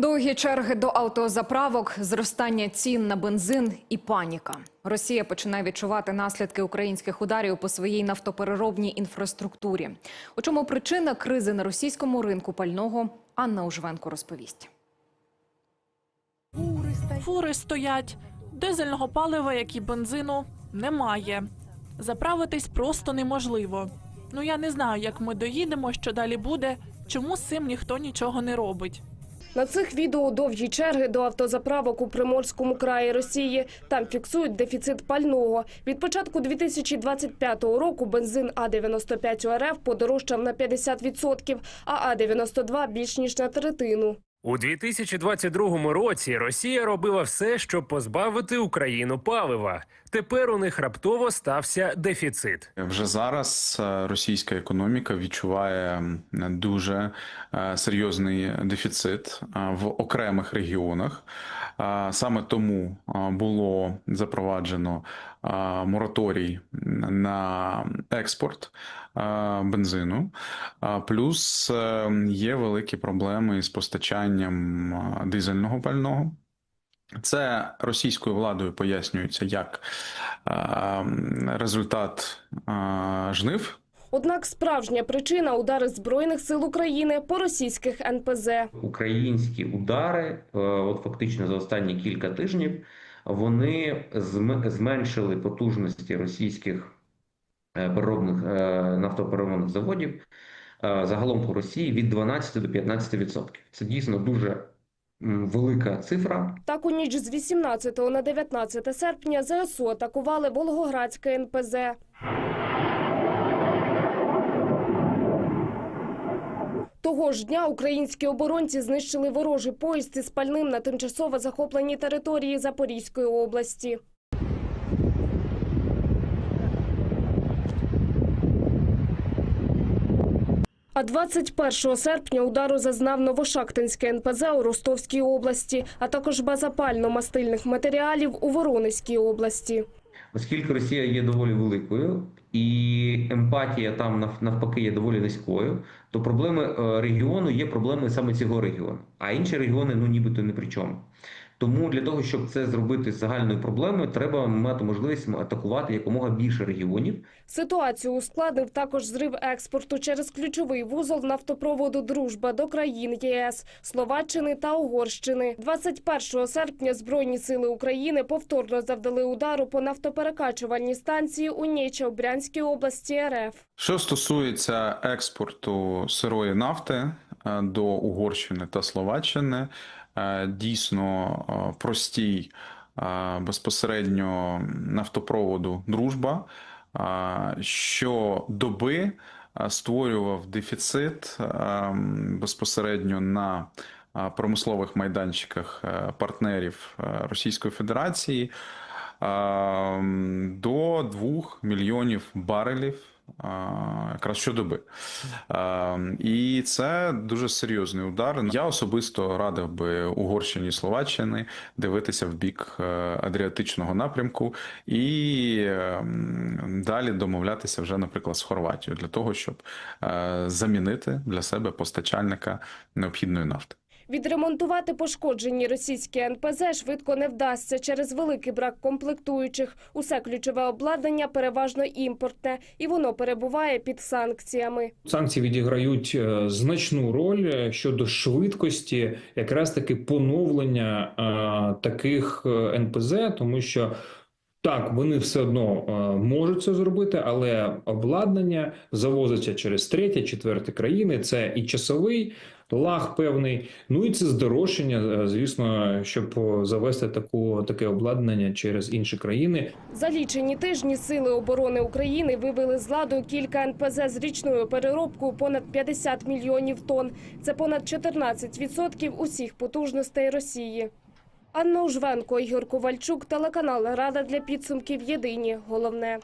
Довгі черги до автозаправок, зростання цін на бензин і паніка. Росія починає відчувати наслідки українських ударів по своїй нафтопереробній інфраструктурі. У чому причина кризи на російському ринку пального Анна Ужвенко розповість. Фури стоять. Дизельного палива, як і бензину, немає. Заправитись просто неможливо. Ну я не знаю, як ми доїдемо, що далі буде, чому з цим ніхто нічого не робить. На цих відео довгі черги до автозаправок у Приморському краї Росії. Там фіксують дефіцит пального. Від початку 2025 року бензин А-95 РФ подорожчав на 50%, а А-92 – більш ніж на третину. У 2022 році Росія робила все, щоб позбавити Україну палива. Тепер у них раптово стався дефіцит. Вже зараз е, російська економіка відчуває дуже е, серйозний дефіцит е, в окремих регіонах. Саме тому було запроваджено мораторій на експорт бензину. Плюс е, є великі проблеми з постачанням дизельного пального. Це російською владою пояснюється як результат жнив. Однак справжня причина – удари Збройних сил України по російських НПЗ. українські удари, е, от фактично за останні кілька тижнів, вони зм- зменшили потужності російських е, переробних е, нафтопереробних заводів загалом по Росії від 12 до 15%. Це дійсно дуже велика цифра. Так у ніч з 18 на 19 серпня ЗСУ атакували Волгоградське НПЗ. Того ж дня українські оборонці знищили ворожий поїзд із пальним на тимчасово захопленій території Запорізької області. А 21 серпня удару зазнав Новошахтинське НПЗ у Ростовській області, а також база пально-мастильних матеріалів у Воронезькій області. Оскільки Росія є доволі великою і емпатія там навпаки є доволі низькою, то проблеми е, регіону є проблеми саме цього регіону, а інші регіони ну нібито не при чому. Тому для того, щоб це зробити загальною проблемою, треба мати можливість атакувати якомога більше регіонів. Ситуацію ускладнив також зрив експорту через ключовий вузол нафтопроводу «Дружба» до країн ЄС, Словаччини та Угорщини. 21 серпня Збройні сили України повторно завдали удару по нафтоперекачувальній станції у Нєча у Брянській області РФ. Що стосується експорту сирої нафти е, до Угорщини та Словаччини, дійсно е, простій е, безпосередньо нафтопроводу Дружба е, щодоби е, створював дефіцит е, безпосередньо на е, промислових майданчиках е, партнерів е, Російської Федерації е, до 2 мільйонів барелів е, якраз щодоби. І це дуже серйозний удар. Я особисто радив би Угорщині Словаччини дивитися в бік е, Адріатичного напрямку і е, далі домовлятися вже, наприклад, з Хорватією для того, щоб е, замінити для себе постачальника необхідної нафти. Відремонтувати пошкоджені російські НПЗ швидко не вдасться через великий брак комплектуючих. Усе ключове обладнання переважно імпортне, і воно перебуває під санкціями. Санкції відіграють е, значну роль е, щодо швидкості, якраз таки поновлення е, таких НПЗ, тому що. Так, вони все одно е, можуть це зробити, але обладнання завозиться через третє, четверте країни. Це і часовий лаг певний. Ну і це здорожчання, е, звісно, щоб завести таку таке обладнання через інші країни. За лічені тижні Сили оборони України вивели з ладу кілька НПЗ з річною переробкою понад 50 мільйонів тонн. Це понад 14% усіх потужностей Росії. Анна Ужвенко, Ігор Ковальчук, телеканал Рада для підсумків. Єдині головне.